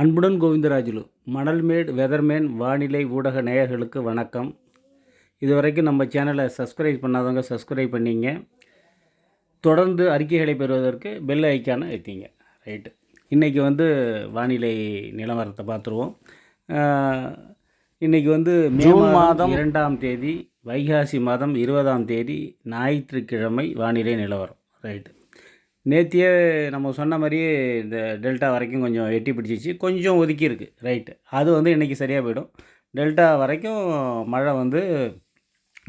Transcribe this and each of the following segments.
அன்புடன் கோவிந்தராஜுலு மணல்மேடு வெதர்மேன் வானிலை ஊடக நேயர்களுக்கு வணக்கம். இதுவரைக்கும் நம்ம சேனலை சப்ஸ்கிரைப் பண்ணாதவங்க சப்ஸ்கிரைப் பண்ணிங்க. தொடர்ந்து அறிக்கைகளை பெறுவதற்கு பெல் ஐக்கானை வைத்தீங்க ரைட்டு இன்றைக்கி வந்து வானிலை நிலவரத்தை பார்த்துருவோம். இன்றைக்கி வந்து மே மாதம் இரண்டாம் தேதி வைகாசி மாதம் இருபதாம் தேதி ஞாயிற்றுக்கிழமை வானிலை நிலவரம். ரைட்டு நேத்தியே நம்ம சொன்ன மாதிரியே இந்த டெல்டா வரைக்கும் கொஞ்சம் எட்டி பிடிச்சிச்சு. கொஞ்சம் ஒதுக்கியிருக்கு. ரைட்டு. அது வந்து இன்றைக்கி சரியாக போயிடும். டெல்டா வரைக்கும் மழை வந்து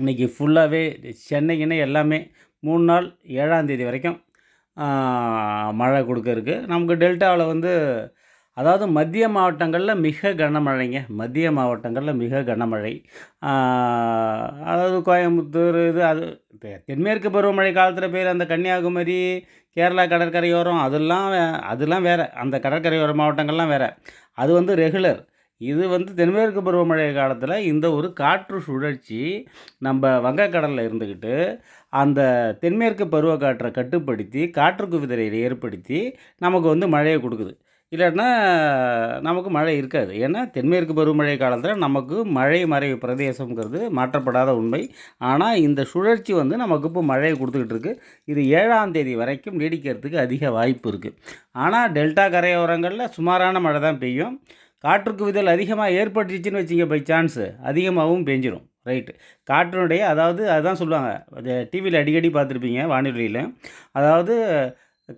இன்றைக்கி ஃபுல்லாகவே சென்னைக்குன்னு எல்லாமே மூணு நாள் ஏழாம் தேதி வரைக்கும் மழை கொடுக்க இருக்குது நமக்கு டெல்டாவில் வந்து அதாவது மத்திய மாவட்டங்களில் மிக கனமழைங்க. மத்திய மாவட்டங்களில் மிக கனமழை. அதாவது கோயம்புத்தூர் இது அது தெ- தென்மேற்கு பருவமழை காலத்தில் பெய்யுற அந்த கன்னியாகுமரி கேரளா கடற்கரையோரம் அதெல்லாம் வே- அதெல்லாம் வேறு. அந்த கடற்கரையோர மாவட்டங்கள்லாம் வேறு. அது வந்து ரெகுலர். இது வந்து தென்மேற்கு பருவமழை காலத்தில் இந்த ஒரு காற்று சுழற்சி நம்ம வங்கக்கடலில் இருந்துக்கிட்டு அந்த தென்மேற்கு பருவக்காற்றை கட்டுப்படுத்தி காற்று ஏற்படுத்தி நமக்கு வந்து மழையை கொடுக்குது. இல்லைன்னா நமக்கு மழை இருக்காது. ஏன்னா தென்மேற்கு பருவமழை காலத்தில் நமக்கு மழை மறைவு பிரதேசங்கிறது மாற்றப்படாத உண்மை. ஆனால் இந்த சுழற்சி வந்து நமக்கு இப்போ மழையை கொடுத்துக்கிட்டு இருக்குது இது ஏழாம் தேதி வரைக்கும் நீடிக்கிறதுக்கு அதிக வாய்ப்பு இருக்குது ஆனால் டெல்டா கரையோரங்களில் சுமாரான மழை தான் பெய்யும். காற்றுக்கு விதல் அதிகமாக ஏற்பட்டுச்சுன்னு வச்சிங்க பை சான்ஸு. அதிகமாகவும் பெஞ்சிரும். ரைட்டு. காற்றினுடைய அதாவது அதுதான் சொல்லுவாங்க டிவியில் அடிக்கடி பார்த்துருப்பீங்க வானொலியில். அதாவது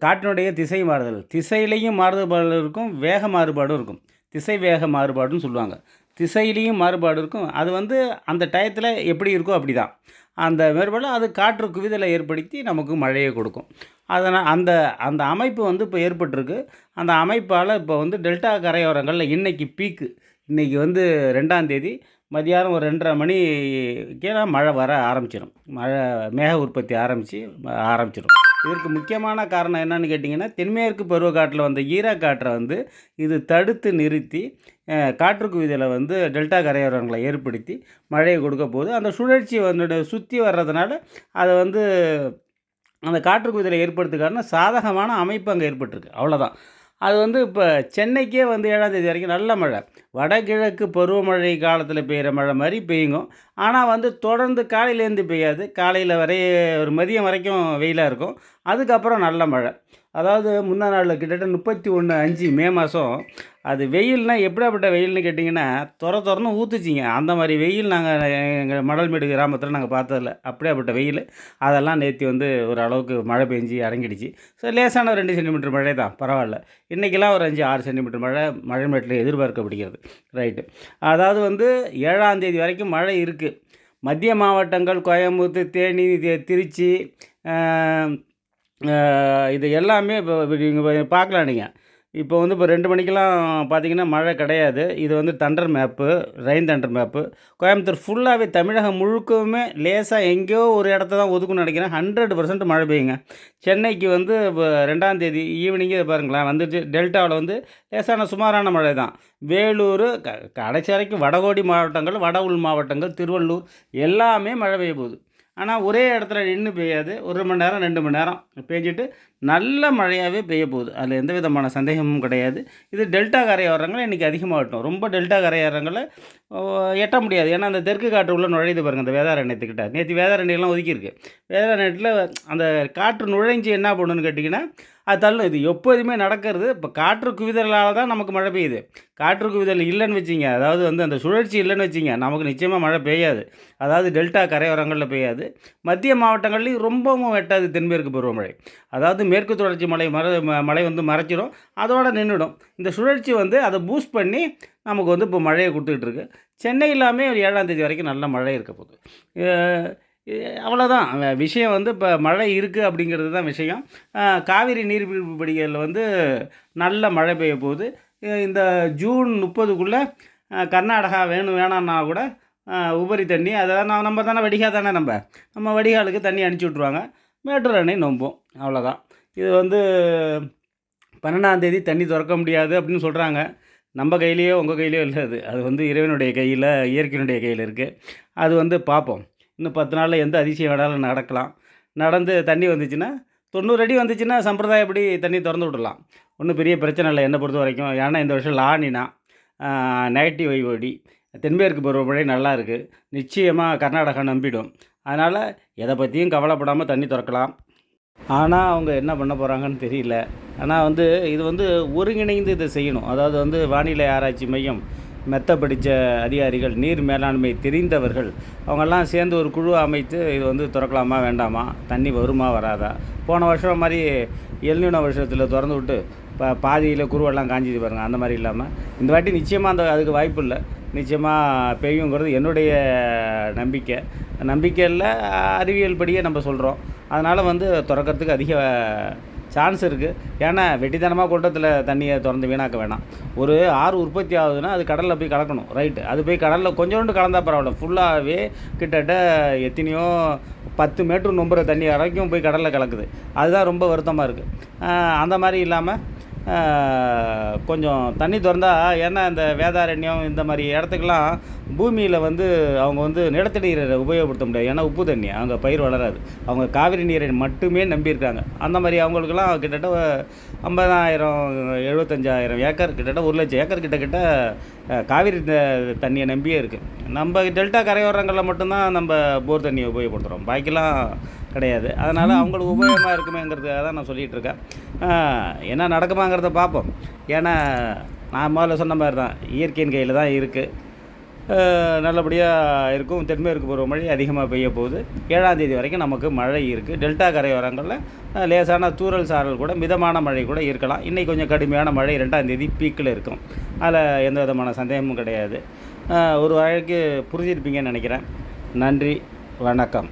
காற்றினுடைய திசை மாறுதல். திசையிலையும் மாறுபாடு இருக்கும் வேக மாறுபாடும் இருக்கும். திசை வேக மாறுபாடுன்னு சொல்லுவாங்க. திசையிலையும் மாறுபாடு இருக்கும். அது வந்து அந்த டயத்தில் எப்படி இருக்கோ அப்படி தான் அந்த வேறுபாடு அது காற்று குவிதலை ஏற்படுத்தி நமக்கு மழையை கொடுக்கும். அதனால் அந்த அந்த அமைப்பு வந்து இப்போ ஏற்பட்டிருக்கு. அந்த அமைப்பால் இப்போ வந்து டெல்டா கரையோரங்களில் இன்றைக்கி பீக்கு. இன்றைக்கி வந்து ரெண்டாம் தேதி. மதியானம் ஒரு ரெண்டரை மணிக்கே மழை வர ஆரம்பிச்சிடும் மழை மேக உற்பத்தி ஆரம்பித்து ஆரம்பிச்சிடும் இதற்கு முக்கியமான காரணம் என்னன்னு கேட்டிங்கன்னா தென்மேற்கு பருவக்காட்டில் வந்த ஈரக்காற்றை வந்து இது தடுத்து நிறுத்தி காற்றுக்கு காற்று வந்து டெல்டா கரையோரங்களை ஏற்படுத்தி மழையை கொடுக்க போகுது. அந்த சுழற்சி வந்து சுற்றி வர்றதுனால அதை வந்து அந்த காற்றுக்கு குவிதலை ஏற்படுத்துக்கான சாதகமான அமைப்பு அங்கே ஏற்பட்டிருக்கு. அவ்வளோதான் அது வந்து இப்போ சென்னைக்கே வந்து ஏழாம் தேதி வரைக்கும் நல்ல மழை. வடகிழக்கு பருவமழை காலத்தில் பெய்கிற மழை மாதிரி பெய்யுங்க. ஆனால் வந்து தொடர்ந்து காலையிலேருந்து பெய்யாது. காலையில் வரைய ஒரு மதியம் வரைக்கும் வெயிலாக இருக்கும். அதுக்கப்புறம் நல்ல மழை. அதாவது முந்தா நாளில் கிட்டத்தட்ட முப்பத்தி ஒன்று அஞ்சு மே மாதம் அது வெயில்னால் எப்படியாப்பட்ட வெயில்னு கேட்டிங்கன்னா துற துறன்னு ஊற்றுச்சிங்க அந்த மாதிரி வெயில் நாங்கள் எங்கள் மடல்மேடு கிராமத்தில் நாங்கள் பார்த்ததில்ல. அப்படியாப்பட்ட வெயில். அதெல்லாம் நேற்று வந்து ஒரு அளவுக்கு மழை பெஞ்சு அடங்கிடுச்சு. ஸோ லேசான ஒரு ரெண்டு சென்டிமீட்டர் மழை தான். பரவாயில்ல. இன்றைக்கெல்லாம் ஒரு அஞ்சு ஆறு சென்டிமீட்டர் மழை மழைமேட்டில் எதிர்பார்க்கப்படுகிறது. ரைட்டு. அதாவது வந்து ஏழாம் தேதி வரைக்கும் மழை இருக்குது மத்திய மாவட்டங்கள் கோயம்புத்தூர் தேனி திருச்சி இது எல்லாமே இப்போ நீங்கள் பார்க்கலாம் நீங்கள் இப்போ வந்து இப்போ ரெண்டு மணிக்கெல்லாம் பார்த்தீங்கன்னா மழை கிடையாது. இது வந்து thunder map rain thunder map. Coimbatore ஃபுல்லாகவே தமிழகம் முழுக்கவுமே லேசாக எங்கேயோ ஒரு இடத்த தான் ஒதுக்குன்னு நினைக்கிறேன். ஹண்ட்ரட் பர்சன்ட் மழை பெய்யுங்க. சென்னைக்கு வந்து இப்போ ரெண்டாம் தேதி ஈவினிங்கே பாருங்களேன் வந்துட்டு டெல்டாவில் வந்து லேசான சுமாரான மழை தான். வேலூர் க கடைசி வரைக்கும் வடகோடி மாவட்டங்கள் வட உள் மாவட்டங்கள் திருவள்ளூர் எல்லாமே மழை பெய்ய போகுது. ஆனால் ஒரே இடத்துல நின்று பெய்யாது. ஒரு மணி நேரம் ரெண்டு மணி நேரம் பெஞ்சிட்டு நல்ல மழையாகவே பெய்ய போகுது. அதில் எந்த விதமான சந்தேகமும் கிடையாது. இது டெல்டா கரையோரங்களை இன்றைக்கி அதிகமாகட்டும். ரொம்ப டெல்டா கரையோரங்களை எட்ட முடியாது. ஏன்னா அந்த தெற்கு காற்று உள்ள நுழையுது பாருங்கள் அந்த வேதாரண்யத்துக்கிட்ட. நேற்று வேதாரண்யெல்லாம் ஒதுக்கியிருக்கு. வேதாரண்யத்தில் அந்த காற்று நுழைஞ்சு என்ன பண்ணுன்னு கேட்டிங்கன்னா அது தள்ளும் இது எப்போதுமே நடக்கிறது. இப்போ காற்று குவிதலால் தான் நமக்கு மழை பெய்யுது. காற்று குவிதல் இல்லைன்னு வச்சிங்க அதாவது வந்து அந்த சுழற்சி இல்லைன்னு வச்சிங்க நமக்கு நிச்சயமாக மழை பெய்யாது. அதாவது டெல்டா கரையோரங்களில் பெய்யாது. மத்திய மாவட்டங்கள்லையும் ரொம்பவும் வெட்டாது தென்மேற்கு பருவமழை. அதாவது மேற்கு தொடர்ச்சி மலை மர மழை வந்து மறைச்சிடும் அதோட நின்றுடும் இந்த சுழற்சி வந்து அதை பூஸ்ட் பண்ணி நமக்கு வந்து இப்போ மழையை கொடுத்துக்கிட்டு இருக்கு. சென்னை இல்லாமல் ஒரு ஏழாம் தேதி வரைக்கும் நல்ல மழை இருக்க போகுது. அவ்வளோதான் விஷயம் வந்து இப்போ மழை இருக்குது அப்படிங்கிறது தான் விஷயம். காவிரி நீர்பிடிப்பு வந்து நல்ல மழை பெய்ய போகுது. இந்த ஜூன் முப்பதுக்குள்ளே கர்நாடகா வேணும் வேணான்னா கூட உபரி தண்ணி அதாவது நான் நம்ம தானே வடிகால் தானே நம்ம. நம்ம வடிகாலுக்கு தண்ணி அனுப்பிச்சி விட்ருவாங்க மேட்டூர் அணை நொம்பும் அவ்வளோதான் இது வந்து பன்னெண்டாந்தேதி தண்ணி திறக்க முடியாது அப்படின்னு சொல்கிறாங்க நம்ம கையிலையோ உங்கள் கையிலையோ இல்லை அது. அது வந்து இறைவனுடைய கையில் இயற்கையினுடைய கையில் இருக்குது அது வந்து பார்ப்போம் இன்னும் பத்து நாளில் எந்த அதிசயம் வேணாலும் நடக்கலாம். நடந்து தண்ணி வந்துச்சுன்னா தொண்ணூறு அடி வந்துச்சுன்னா சம்பிரதாயப்படி தண்ணி திறந்து விடலாம்? ஒன்றும் பெரிய பிரச்சனை இல்லை. என்னை பொறுத்த வரைக்கும் ஏன்னா இந்த வருஷம் லானினா நெகட்டிவ் ஐஓடி தென்மேற்கு பருவமழை நல்லா இருக்குது நிச்சயமாக கர்நாடகா நம்பிடும். அதனால் எதை பற்றியும் கவலைப்படாமல் தண்ணி திறக்கலாம். ஆனால் அவங்க என்ன பண்ண போகிறாங்கன்னு தெரியல. ஆனால் வந்து இது வந்து ஒருங்கிணைந்து இதை செய்யணும். அதாவது வந்து வானிலை ஆராய்ச்சி மையம் மெத்த படித்த அதிகாரிகள் நீர் மேலாண்மை தெரிந்தவர்கள் அவங்கெல்லாம் சேர்ந்து ஒரு குழு அமைத்து இது வந்து திறக்கலாமா வேண்டாமா தண்ணி வருமா வராதா? போன வருஷம் மாதிரி எல்நின வருஷத்தில் திறந்து விட்டு இப்போ பாதியில் குருவெல்லாம் காஞ்சிது பாருங்கள் அந்த மாதிரி இல்லாமல் இந்த வாட்டி நிச்சயமாக அந்த அதுக்கு வாய்ப்பு இல்லை. நிச்சயமாக பெய்யுங்கிறது என்னுடைய நம்பிக்கை. நம்பிக்கையில் அறிவியல் படியே நம்ம சொல்கிறோம் அதனால் வந்து திறக்கறதுக்கு அதிக சான்ஸ் இருக்குது ஏன்னா வெட்டித்தனமாக கூட்டத்தில் தண்ணியை திறந்து வீணாக்க வேணாம். ஒரு ஆறு உற்பத்தி ஆகுதுன்னா அது கடலில் போய் கலக்கணும். ரைட்டு அது போய் கடலில் கொஞ்சோண்டு கலந்தால் பரவாயில்ல. ஃபுல்லாகவே கிட்டத்தட்ட எத்தனையோ பத்து மீட்ரு நொம்புற தண்ணி வரைக்கும் போய் கடலில் கலக்குது. அதுதான் ரொம்ப வருத்தமாக இருக்குது அந்த மாதிரி இல்லாமல் கொஞ்சம் தண்ணி திறந்தா ஏன்னா இந்த வேதாரண்யம் இந்த மாதிரி இடத்துக்கெல்லாம் பூமியில் வந்து அவங்க வந்து நிலத்தடி நீரை உபயோகப்படுத்த முடியாது. ஏன்னா உப்பு தண்ணி அங்கே பயிர் வளராது. அவங்க காவிரி நீரை மட்டுமே நம்பியிருக்காங்க அந்த மாதிரி அவங்களுக்கெல்லாம் கிட்டத்தட்ட ஐம்பதாயிரம் எழுபத்தஞ்சாயிரம் ஏக்கர் கிட்டத்தட்ட ஒரு லட்சம் ஏக்கர் கிட்டக்கிட்ட காவிரி தண்ணியை நம்பியே இருக்குது நம்ம டெல்டா கரையோரங்களில் மட்டும்தான் நம்ம போர் தண்ணியை உபயோகப்படுத்துகிறோம் பாக்கிலாம் கிடையாது. அதனால் அவங்களுக்கு உபயோகமாக இருக்குமேங்கிறதுக்காக தான் நான் சொல்லிகிட்டு இருக்கேன். என்ன நடக்குமாங்கிறத பார்ப்போம். ஏன்னா நான் முதல்ல சொன்ன மாதிரி தான் இயற்கையின் கையில் தான் இருக்குது நல்லபடியாக இருக்கும். தென்மேற்கு பருவமழை அதிகமாக பெய்ய போகுது. ஏழாம் தேதி வரைக்கும் நமக்கு மழை இருக்குது டெல்டா கரையோரங்களில் லேசான தூறல் சாரல் கூட மிதமான மழை கூட இருக்கலாம். இன்றைக்கி கொஞ்சம் கடுமையான மழை ரெண்டாம் தேதி பீக்கில் இருக்கும். அதில் எந்த விதமான சந்தேகமும் கிடையாது. ஒரு வழக்கு புரிஞ்சிருப்பீங்கன்னு நினைக்கிறேன். நன்றி. வணக்கம்.